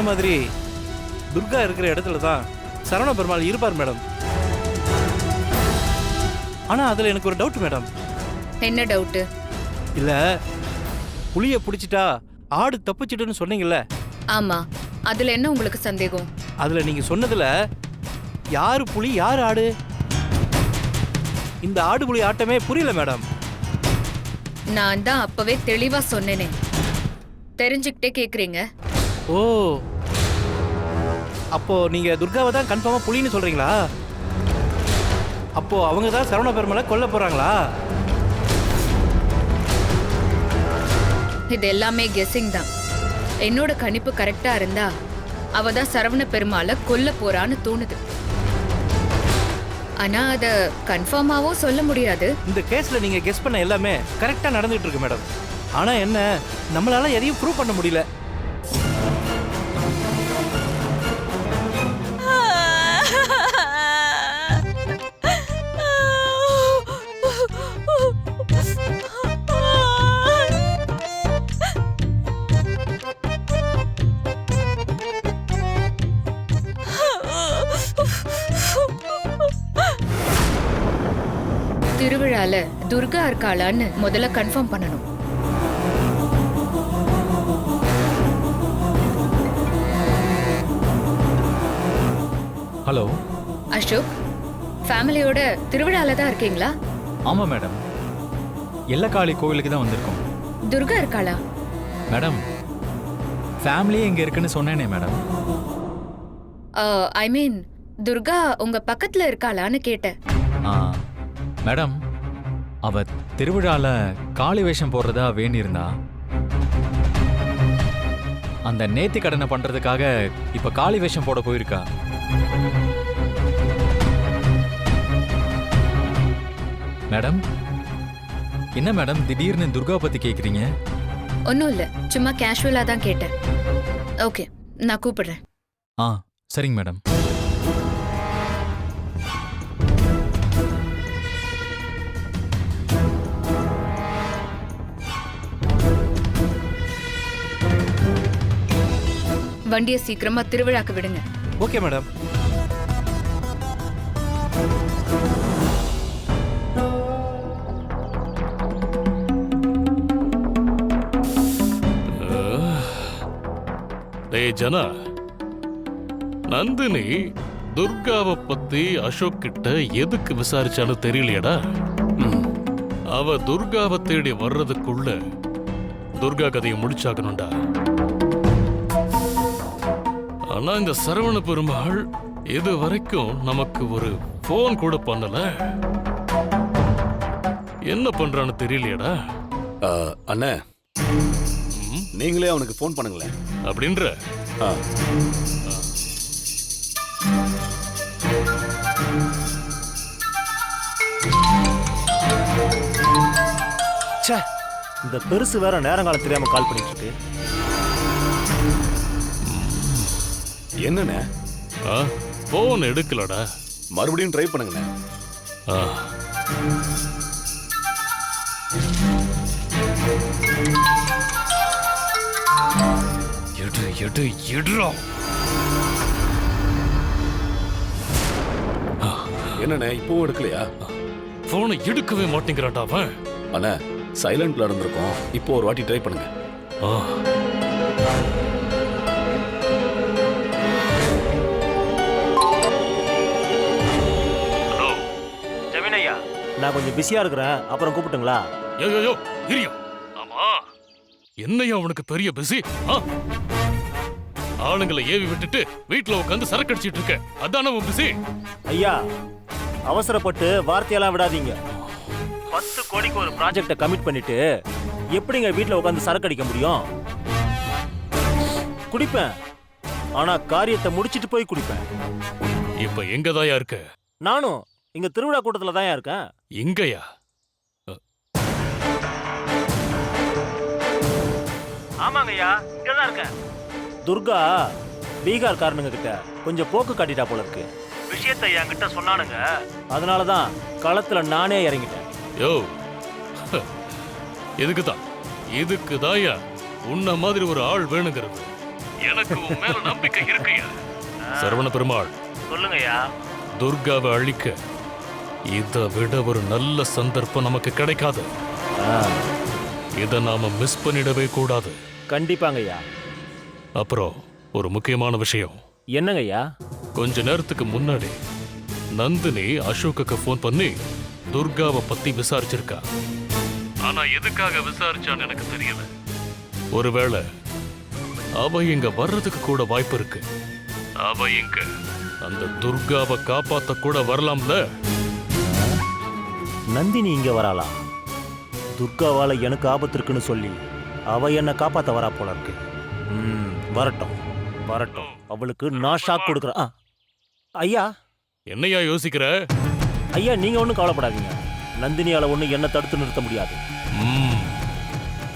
சொன்ன மாதிரி துர்கா இருக்கிற இடத்துல தான் சரவண பெருமாள் இருப்பார் மேடம். ஆனா அதுல எனக்கு ஒரு டவுட் மேடம். என்ன டவுட்டு இல்ல புளிய பிடிச்சிட்டா ஆடு தப்பிச்சிட்டுன்னு சொன்னீங்கல்ல? ஆமா. அதுல என்ன உங்களுக்கு சந்தேகம்? அதுல நீங்க சொன்னதுல யாரு புலி யாரு ஆடு? இந்த ஆடு புலி ஆட்டமே புரியல மேடம். நான் தான் அப்பவே தெளிவா சொன்னேனே. தெரிஞ்சுக்கிட்டே கேக்குறீங்க. ஓ. அப்போ நீங்க துர்காவை தான் கன்ஃபார்மா புலின்னு சொல்றீங்களா? அப்போ அவங்க தான் சரவண பெருமலை கொல்ல போறாங்களா? இது எல்லாமே கெஸ்ஸிங் தான். என்னோட கணிப்பு கரெக்டா இருந்தா அவ தான் சரவண பெருமாளை கொல்ல போறான்னு தோணுது. ஆனா அத கன்ஃபார்மாவும் சொல்ல முடியாது. இந்த கேஸ்ல நீங்க கெஸ் பண்ண எல்லாமே கரெக்டா நடந்துட்டு இருக்கு மேடம் ஆனா என்ன நம்மளால எதையும் ப்ரூவ் பண்ண முடியல. துர்கா இருக்காளான்னு முதல்ல கன்ஃபார்ம் பண்ணணும். ஹலோ அசோக் ஃபேமிலியோட திருவிழால தான் இருக்கீங்களா? ஆமாம் மேடம் எல்லக்காளி கோவிலுக்கு தான் வந்திருக்கோம். துர்கா இருக்காளா? மேடம் ஃபேமிலியே இங்கே இருக்குன்னு சொன்னேனே மேடம் ஐ மீன் துர்கா உங்க பக்கத்துல இருக்காளான்னு கேட்டேன். மேடம் அவ திருவிழால காளி வேஷம் போடுறதா வேண்டியிருந்தா? அந்த நேத்தி கடனை பண்றதுக்காக இப்ப காளி வேஷம் போட போயிருக்கா? மேடம் என்ன மேடம் திடீர்னு துர்கா பத்தி கேக்குறீங்க? ஒன்றும் இல்லை சும்மா கேஷுவலா தான் கேட்டேன். ஓகே நான் கூப்பிடுறேன். ஆ சரிங்க மேடம். வண்டியை சீக்கிரமா திருவிழாக்கு விடுங்க. Okay madam. டேய் ஜனா. நந்தினி துர்காவை பத்தி அசோக் கிட்ட எதுக்கு விசாரிச்சான்னு தெரியலையடா? ம். அவ துர்காவை தேடி வர்றதுக்குள்ள துர்கா கதையை முடிச்சாக்கணும்டா ஆனா இந்த சரவண பெருமாள் இது வரைக்கும் நமக்கு ஒரு போன் கூட பண்ணல. என்ன பண்றான்னு தெரியலையடா. ஆ, அண்ணே. நீங்களே அவனுக்கு ஃபோன் பண்ணுங்களேன். அப்படின்ற? ஆ, ச்சே இந்த பெருசு வேற நேரங்காலம் தெரியாம கால் பண்ணிட்டு இருக்கு. என்னண்ணே? ஆ போன் எடுக்கலடா. மறுபடியும் ட்ரை பண்ணுங்கண்ணே. ஆ. எடு எடு எடுறா. என்னண்ணே இப்பவும் எடுக்கலையா? போனை எடுக்கவே மாட்டேங்கிறான்டா அவன். அண்ணே சைலண்ட்ல இருந்திருக்கோம் இப்போ ஒரு வாட்டி ட்ரை பண்ணுங்க. ஆ. நான் கொஞ்சம் பிஸியா இருக்கிறேன். அப்புறம் கூப்பிட்டுங்களா? யோ யோ யோ இரியா ஆமா. என்னையா அவனுக்கு பெரிய பிஸி ஆளுங்களை ஏவி விட்டுட்டு வீட்ல உட்காந்து சரக்கு அடிச்சிட்டு இருக்க. அதானே உன் பிஸி ஐயா அவசரப்பட்டு வார்த்தையெல்லாம் விடாதீங்க. பத்து கோடிக்கு ஒரு ப்ராஜெக்டை கமிட் பண்ணிட்டு எப்படிங்க வீட்டில் உட்காந்து சரக்கு அடிக்க முடியும்? குடிப்பேன். ஆனா காரியத்தை முடிச்சிட்டு போய் குடிப்பேன். இப்ப எங்கதாயா இருக்க? நானும் இங்க திருவிழா கூட்டத்துல தான் இருக்கேன். எங்கயா ஆமாங்க ஐயா இங்க தான் இருக்கேன். துர்கா பீகார் காரனுங்க கிட்ட கொஞ்சம் போக்கு காட்டிட்டா போல இருக்கு. விஷயத்தை என்கிட்ட சொன்னானுங்க. அதனால தான் களத்துல நானே இறங்கிட்டேன். யோ இதுக்கு தான் இதுக்கு தாயா உன்ன மாதிரி ஒரு ஆள் வேணுங்கிறது. எனக்கு உன் மேல நம்பிக்கை இருக்குயா சரவண பெருமாள். சொல்லுங்கய்யா. துர்காவை அழிக்க இதை விட ஒரு நல்ல சந்தர்ப்பம் நமக்கு கிடைக்காது. இதை நாம மிஸ் பண்ணிடவே கூடாது. கண்டிப்பாங்கய்யா. அப்புறம் ஒரு முக்கியமான விஷயம். என்னங்கய்யா? கொஞ்ச நேரத்துக்கு முன்னாடி நந்தினி அசோக்குக்கு ஃபோன் பண்ணி துர்காவை பத்தி விசாரிச்சிருக்கா. ஆனா எதுக்காக விசாரிச்சான்னு எனக்கு தெரியல. ஒருவேளை அவ இங்க வர்றதுக்கு கூட வாய்ப்பு இருக்கு. அவ இங்க அந்த துர்காவை காப்பாத்த கூட வரலாம்ல. நந்தினி இங்க வராளா? துர்காவால எனக்கு ஆபத்து இருக்குன்னு சொல்லி அவ என்ன காப்பாத்த வரா போல இருக்கு. ம், வரட்டும் வரட்டும். அவளுக்கு நான் ஷாக் கொடுக்குறேன். ஐயா? என்னையா யோசிக்கிற? ஐயா நீங்க ஒன்றும் கவலைப்படாதீங்க. நந்தினியால ஒன்றும் என்ன தடுத்து நிறுத்த முடியாது. ம்,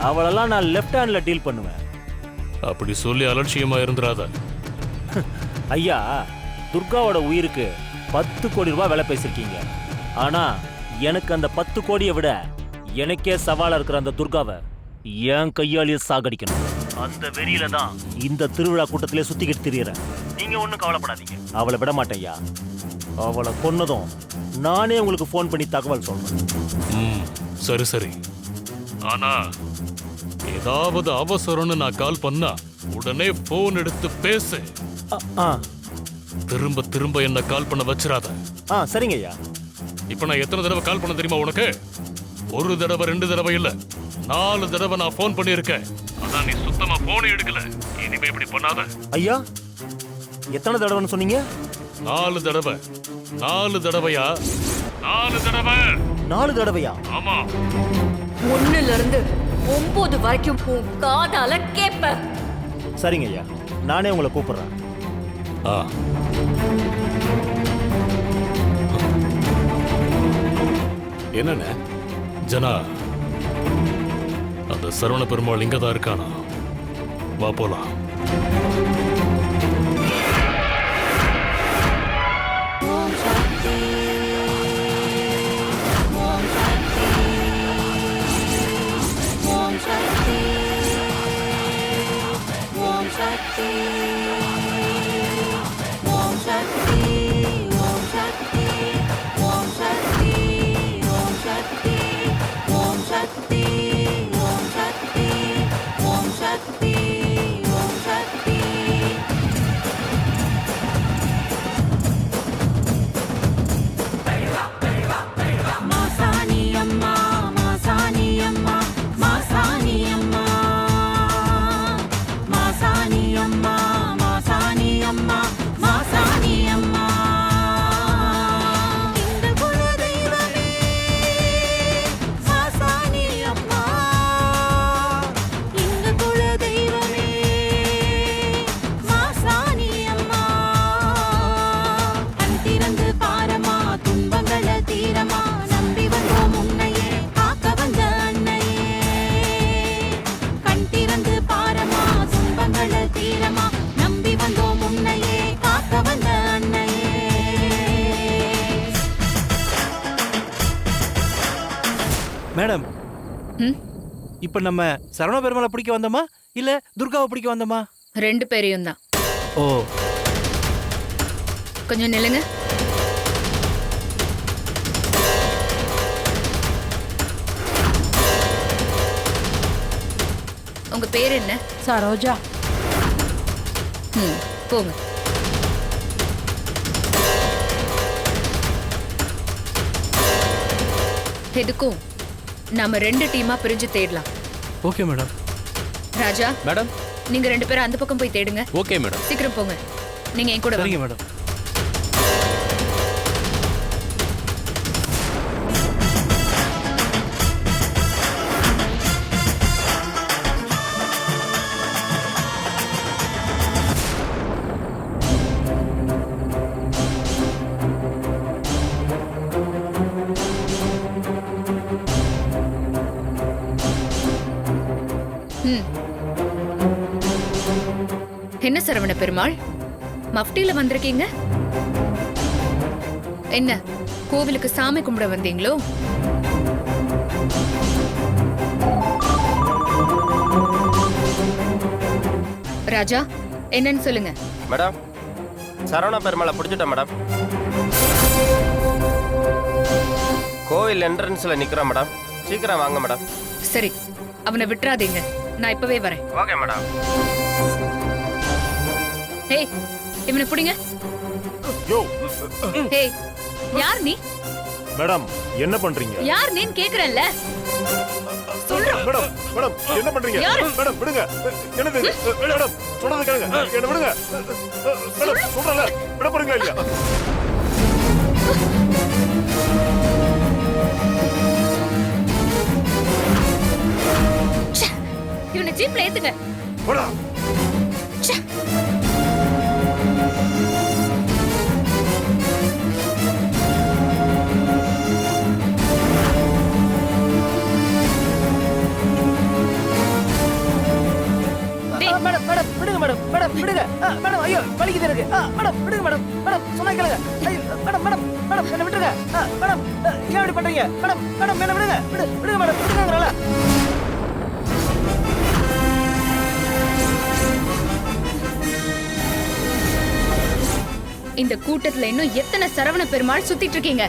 அவளெல்லாம் நான் லெஃப்ட் ஹேண்ட்ல டீல் பண்ணுவேன். அப்படி சொல்லி அலட்சியமா இருந்துராத ஐயா துர்காவோட உயிருக்கு பத்து கோடி ரூபாய் விலை பேசியிருக்கீங்க ஆனா எனக்கு அந்த பத்து கோடியை விட எனக்கே சவாலா இருக்கிற அந்த துர்காவை என் கையாலேயே சாகடிக்கணும். அந்த வெறியில தான் இந்த திருவிழா கூட்டத்திலே சுத்திக்கிட்டு திரியறேன் நீங்க ஒன்றும் கவலைப்படாதீங்க. அவளை விட மாட்டேன்யா. அவளை கொன்னதும் நானே உங்களுக்கு ஃபோன் பண்ணி தகவல் சொல்றேன். ம், சரி சரி. ஆனா ஏதாவது அவசரம்னு நான் கால் பண்ணா உடனே போன் எடுத்து பேசு. திரும்ப திரும்ப என்ன கால் பண்ண வச்சிராத ஆ சரிங்க ஐயா இப்ப நான் எத்தனை தடவை கால் பண்ண தெரியுமா உனக்கு? ஒரு தடவை ரெண்டு தடவை இல்ல. நாலு தடவை நான் ஃபோன் பண்ணியிருக்கேன். அதான் நீ சுத்தமா போனே எடுக்கல. இனிமே இப்படி பண்ணாத. ஐயா எத்தனை தடவைன்னு சொன்னீங்க? நாலு தடவை. நாலு தடவையா? நாலு தடவை. நாலு தடவையா? ஆமா. ஒண்ணுல இருந்து ஒன்பது வரைக்கும் உன் காதால கேப்ப சரிங்க ஐயா நானே உங்களை கூப்பிடுறேன். ஆ. என்னண்ணே? ஜனா அந்த சரவண பெருமாள் இங்கே தான் இருக்கானா? வா போலாம். மேடம்? இப்போ நம்ம சரவண பெருமாளை பிடிக்க வந்தோமா? இல்ல துர்காவை பிடிக்க வந்தோமா? ரெண்டு பேரையும் தான். ஓ. கொஞ்சம் நில்லுங்க. உங்க பேர் என்ன? சரோஜா. ம் போங்க. எதுக்கும்? நாம ரெண்டு டீமா பிரிஞ்சு தேடலாம். Okay madam. ராஜா மேடம்? நீங்க ரெண்டு பேரும் அந்த பக்கம் போய் தேடுங்க. Okay madam. சீக்கிரம் போங்க. நீங்க என் கூட வாங்க. சரிங்க மேடம். சரவண பெருமாள் மஃப்டில வந்திருக்கீங்க? என்ன கோவிலுக்கு சாமி கும்பிட வந்தீங்களோ? ராஜா என்னன்னு சொல்லுங்க. மேடம் சரவண பெருமாளை பிடிச்சிட்டேன் மேடம். கோவில் என்ட்ரன்ஸில் நிற்கிறோம் மேடம். சீக்கிரம் வாங்க மேடம். சரி அவனை விட்டுறாதீங்க. நான் இப்பவே வரேன். Okay madam. ஏய் இவனை பிடிங்க. யோ ஏய் யார் நீ? மேடம் என்ன பண்றீங்க? யார் நீன்னு கேக்குறேன்ல. சொல்றேன் மேடம் மேடம் என்ன பண்றீங்க? மேடம் விடுங்க. என்னது? மேடம் சொல்றது கேளுங்க. என்ன விடுங்க. மேடம் சொல்றல விட போறீங்களா இல்லையா? ச்சே, இவனை ஜீப்ல ஏத்துங்க. போடா. மேடம் மேடம் விடுங்க மேடம் மேடம் விடுங்க. மேடம் ஐயோ வலிக்குது எனக்கு. மேடம் விடுங்க மேடம் மேடம் சொன்னா கேளுங்க மேடம் மேடம் மேடம் என்ன விட்டுருங்க. மேடம் ஏன் இப்படி பண்றீங்க? மேடம் மேடம் என்ன விடுங்க. விடு விடுங்க மேடம் விடுங்கங்கறல இந்த கூட்டத்துல இன்னும் எத்தனை சரவண பெருமாள் சுத்திட்டு இருக்கீங்க.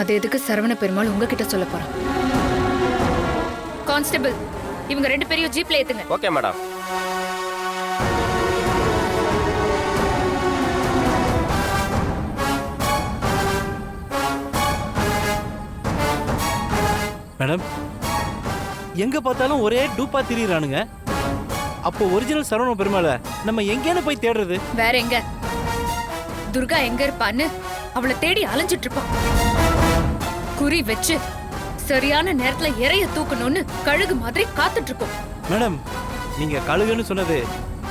அது எதுக்கு சரவண பெருமாள் உங்ககிட்ட சொல்ல போறான்? கான்ஸ்டபிள் இவங்க ரெண்டு பேரையும் ஜீப்ல ஏத்துங்க. Okay madam. மேடம் எங்க பார்த்தாலும் ஒரே டூப்பா திரியுறானுங்க. அப்போ ஒரிஜினல் சரவண பெருமாளை நம்ம எங்கேன்னு போய் தேடுறது? வேற எங்க? துர்கா எங்க இருப்பான்னு அவளை தேடி அலைஞ்சிட்டு இருப்பான். குறி வச்சு சரியான நேரத்துல இறைய தூக்கணும்னு கழுகு மாதிரி காத்துட்டு இருக்கோம். மேடம் நீங்க கழுகுன்னு சொன்னது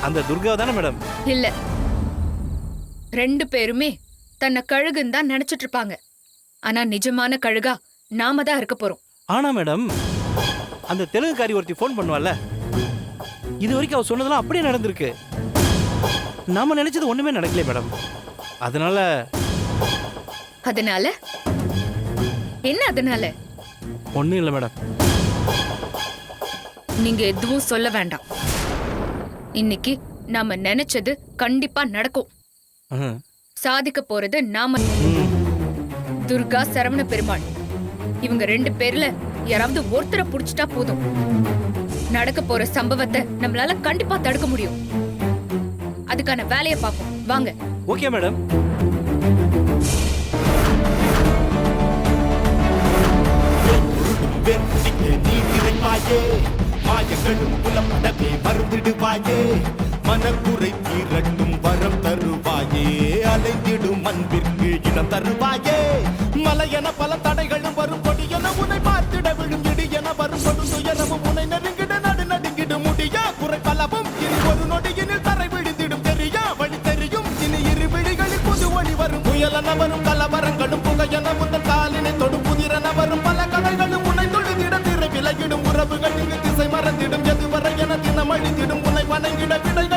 அந்த துர்கா தானே மேடம்? இல்ல. ரெண்டு பேருமே தன்னை கழுகுன்னு தான் நினைச்சிட்டு இருப்பாங்க. ஆனா நிஜமான கழுகா நாம தான் இருக்க போறோம். ஆனா மேடம் அந்த தெலுங்குக்காரி ஒருத்தி ஃபோன் பண்ணுவாள்ல? இது வரைக்கும் அவ சொன்னதெல்லாம் அப்படியே நடந்திருக்கு. நாம நினைச்சது ஒண்ணுமே நடக்கலையே மேடம். அதனால அதனால? என்ன அதனால? ஒண்ணும் இல்லை மேடம். நீங்க எதுவும் சொல்ல வேண்டாம். இன்னைக்கு நாம நினைச்சது கண்டிப்பா நடக்கும். ம். சாதிக்க போறது நாம. துர்கா சரவண பெருமாள். இவங்க ரெண்டு பேர்ல யாராவது ஒருத்தரை புடிச்சிட்டா போதும். நடக்க போற சம்பவத்தை நம்மளால கண்டிப்பா தடுக்க முடியும். அதுக்கான வேலையை பார்ப்போம். வாங்க. Okay madam. நீ நிறைவாயே மாயங்களும் புலப்படவே மறுந்திடுவாயே. மனக்குறை தீரட்டும் வரம் தருவாயே. அலைந்திடும் அன்பிற்கு இடம் தருவாயே. மலையென பல தடைகளும் வரும். கொடியென உன்னை பார்த்திட விழும். இடியென வரும். கொடும் துயரமும் உன்னை நெருங்கிட நடு நடுங்கிட முடிய? குறை பலவும். இனி ஒரு நொடியினில் தரை விழுந்திடும். தெரியா? வழி தெரியும். இனி இரு விழிகளில் புது ஒளி வரும். புயலென வரும். கலவரங்களும் புகையென முந்தன் காலினை தொடும். புதிரென வரும். பல கதைகளும் உன்னை தொழுதிட திரை விலகிடும். உறவுகள் இங்கு திசை மறந்திடும். எதுவரை என தினம் அழிந்திடும் உன்னை வணங்கிட விடைகள்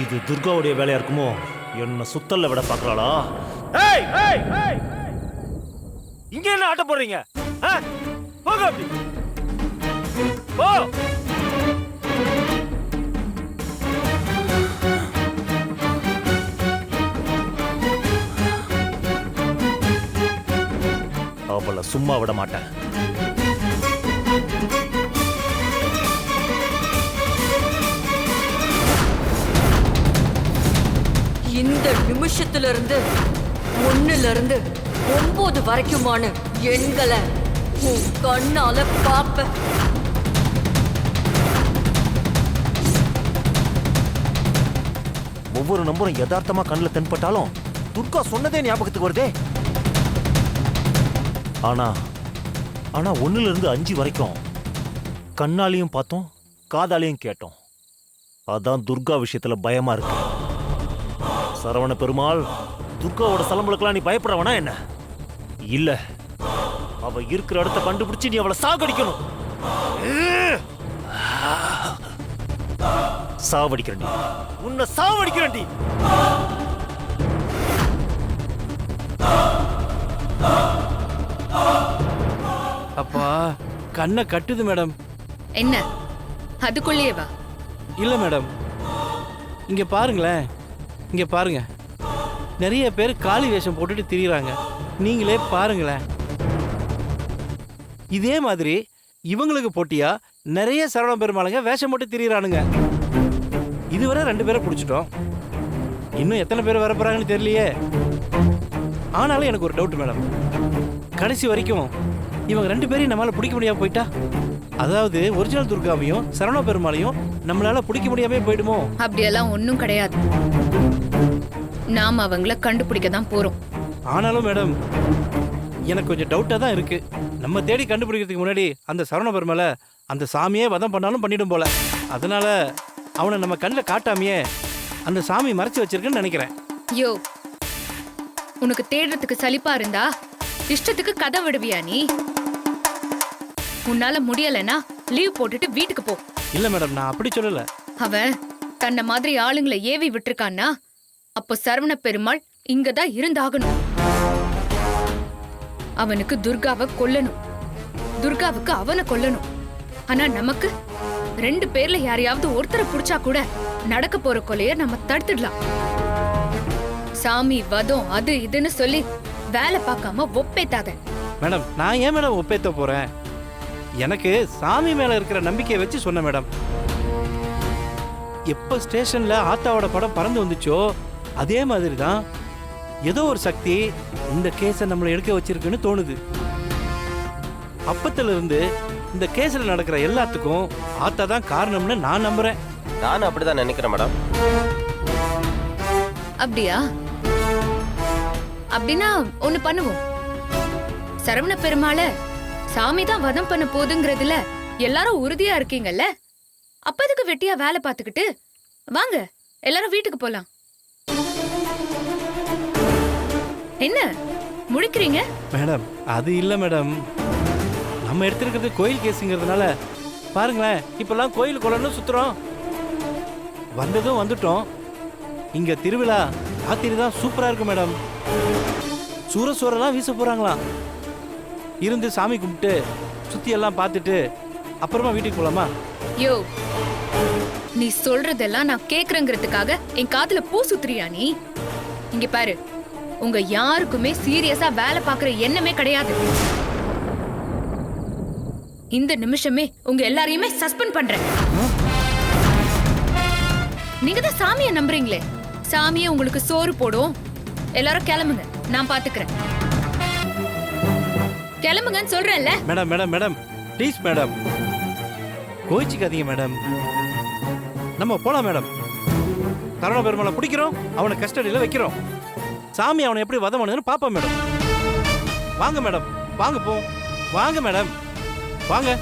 இது துர்காவுடைய வேலையா இருக்குமோ? என்ன சுத்தல்ல விட பாக்குறாளா ஏய் ஏய் ஏய் இங்க என்ன ஆட்ட போடுறீங்க? ஆ? போங்க அப்படி. போ. அவளை சும்மா விட மாட்டேன். இந்த நிமிஷத்துல இருந்து ஒண்ணுல இருந்து ஒன்பது வரைக்குமான எண்களை உன் கண்ணால பாப்ப. ஒவ்வொரு நம்பரும் யதார்த்தமா கண்ணில் தென்பட்டாலும் துர்கா சொன்னதே ஞாபகத்துக்கு வருதே. ஆனா ஆனா ஒண்ணுல இருந்து அஞ்சு வரைக்கும் கண்ணாலையும் பார்த்தோம் காதாலையும் கேட்டோம். அதான் துர்கா விஷயத்துல பயமா இருக்கு. சரவண பெருமாள் துர்காவோட சலம்பலுக்கெல்லாம் நீ பயப்படுறவனா என்ன? இல்ல அவ இருக்கிற இடத்த கண்டுபிடிச்சு நீ அவளை சாகடிக்கணும். சாவடிக்கிறண்டி உன்னை சாவடிக்கிறண்டி அப்பா கண்ணை கட்டுது மேடம். என்ன? அதுக்குள்ளேயே வா. இல்லை மேடம். இங்கே பாருங்களேன். இங்கே பாருங்க. நிறைய பேர் காளி வேஷம் போட்டுட்டு திரியிறாங்க. நீங்களே பாருங்களேன். இதே மாதிரி இவங்களுக்கு போட்டியா? நிறைய சரவண பெருமாளுங்க வேஷம் போட்டு திரியுறானுங்க. இதுவரை ரெண்டு பேரை பிடிச்சிட்டோம். இன்னும் எத்தனை பேர் வர போறாங்கன்னு தெரியலையே. ஆனாலும் எனக்கு ஒரு டவுட் மேடம் கடைசி வரைக்கும் இவங்க ரெண்டு பேரையும் நம்மளால பிடிக்க முடியாம போயிட்டா? அதாவது ஒரிஜினல் துர்காவையும் சரவண பெருமாளையும் நம்மளால பிடிக்க முடியாமே போயிடுமோ? அப்படியெல்லாம் ஒன்றும் கிடையாது. நாம அவங்கள கண்டுபிடிக்க தான் போறோம். ஆனாலும் மேடம் எனக்கு கொஞ்சம் டவுட்டாக தான் இருக்கு. நம்ம தேடி கண்டுபிடிக்கிறதுக்கு முன்னாடி அந்த சரவண பெருமாளை அந்த சாமியே வதம் பண்ணாலும் பண்ணிடும் போல. அதனால அவனை நம்ம கண்ணில் காட்டாமையே அந்த சாமி மறைச்சு வச்சிருக்குன்னு நினைக்கிறேன். யோ உனக்கு தேடுறதுக்கு சலிப்பா இருந்தா இஷ்டத்துக்கு கதை விடுவியா நீ? உன்னால முடியலன்னா லீவ் போட்டுட்டு வீட்டுக்கு போ. இல்லை மேடம் நான் அப்படி சொல்லலை. அவன் தன்னை மாதிரி ஆளுங்களை ஏவி விட்டுருக்கான்னா அப்போ சரவண பெருமாள் இங்கதான் இருந்தாகணும். அவனுக்கு துர்காவை கொல்லணும். துர்காவுக்கு அவனை கொல்லணும். ஆனா நமக்கு ரெண்டு பேர்ல யாரையாவது ஒருத்தரை புடிச்சா கூட நடக்க போற கொலைய நம்ம தடுத்துடலாம். சாமி வதம் அது இதுன்னு சொல்லி வேலை பார்க்காம ஒப்பேத்தாத. மேடம் நான் ஏன் மேடம் ஒப்பேத்த போறேன்? எனக்கு சாமி மேல இருக்கிற நம்பிக்கையை வச்சு சொன்னேன் மேடம். எப்போ ஸ்டேஷன்ல ஆத்தாவோட படம் பறந்து வந்துச்சோ அதே மாதிரி தான் ஏதோ ஒரு சக்தி இந்த கேஸை நம்மளை எடுக்க வச்சிருக்குன்னு தோணுது. அப்பத்துல இருந்து இந்த கேஸ்ல நடக்கிற எல்லாத்துக்கும் ஆத்தா தான் காரணம்னு நான் நம்புறேன். நானும் அப்படிதான் நினைக்கிறேன் மேடம். அப்படியா? அப்படின்னா ஒண்ணு பண்ணுவோம். சரவண பெருமாள சாமி தான் வதம் பண்ண போதுங்கிறதுல எல்லாரும் உறுதியா இருக்கீங்கல்ல? அப்ப எதுக்கு வெட்டியா வேலை பார்த்துக்கிட்டு? வாங்க எல்லாரும் வீட்டுக்கு போலாம். என்ன? முழிக்கிறீங்க மேடம் அது இல்லை மேடம். நம்ம எடுத்திருக்கிறது கோயில் கேஸுங்கிறதுனால பாருங்களேன் இப்பெல்லாம் கோயில் குளம்னு சுத்துறோம். வந்ததும் வந்துட்டோம். இங்க திருவிழா ராத்திரி தான் சூப்பரா இருக்கு மேடம். சூற சூறெல்லாம் வீச போறாங்களாம் இருந்து சாமி கும்பிட்டு சுத்தி எல்லாம் பார்த்துட்டு அப்புறமா வீட்டுக்கு போலாமா? யோ நீ சொல்றதெல்லாம் நான் கேக்குறேங்கிறதுக்காக என் காதுல பூ சுத்துறியா நீ? இங்க பாரு. உங்க யாருக்குமே சீரியஸா வேலை பாக்குற எண்ணமே கிடையாது. இந்த நிமிஷமே உங்க எல்லாரையுமே சஸ்பெண்ட் பண்றேன். நீங்க தான் சாமியை நம்புறீங்களே. சாமியே உங்களுக்கு சோறு போடும். எல்லாரும் கிளம்புங்க. நான் பாத்துக்கிறேன். கிளம்புங்கன்னு சொல்றேன்ல. Madam madam madam. Please madam. கோச்சிக்காதீங்க மேடம். நம்ம போலாம் மேடம். கருணா பெருமாளை பிடிக்கிறோம். அவனை கஸ்டடியில் வைக்கிறோம். சாமி அவனை எப்படி வதம் பண்ணுதுன்னு பார்ப்போம் மேடம். வாங்க மேடம். வாங்க போ. வாங்க மேடம். வாங்க.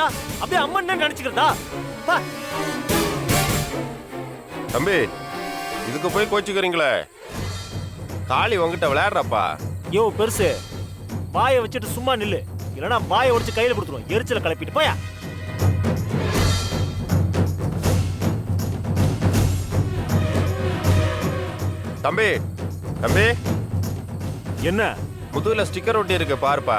போட்டா அப்படியே அம்மன் நினைச்சுக்கிறதா? தம்பி இதுக்கு போய் கோச்சிக்கிறீங்களே. காளி உங்ககிட்ட விளையாடுறப்பா. யோ பெருசு. வாயை வச்சுட்டு சும்மா நில்லு. இல்லைன்னா வாயை உடைச்சு கையில கொடுத்துருவோம் எரிச்சல கிளப்பிட்டு போயா. தம்பி தம்பி. என்ன? முதுகுல ஸ்டிக்கர் ஒட்டி இருக்கு பாருப்பா.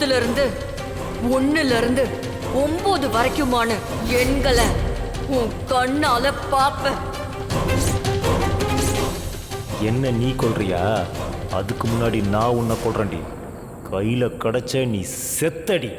நிமிஷத்துல இருந்து ஒண்ணுல இருந்து ஒன்பது வரைக்குமான எண்களை உன் கண்ணால பாப்ப என்ன நீ கொல்றியா அதுக்கு முன்னாடி நான் உன்னை கொல்றேன்டி. கையில கிடைச்ச நீ செத்தடி!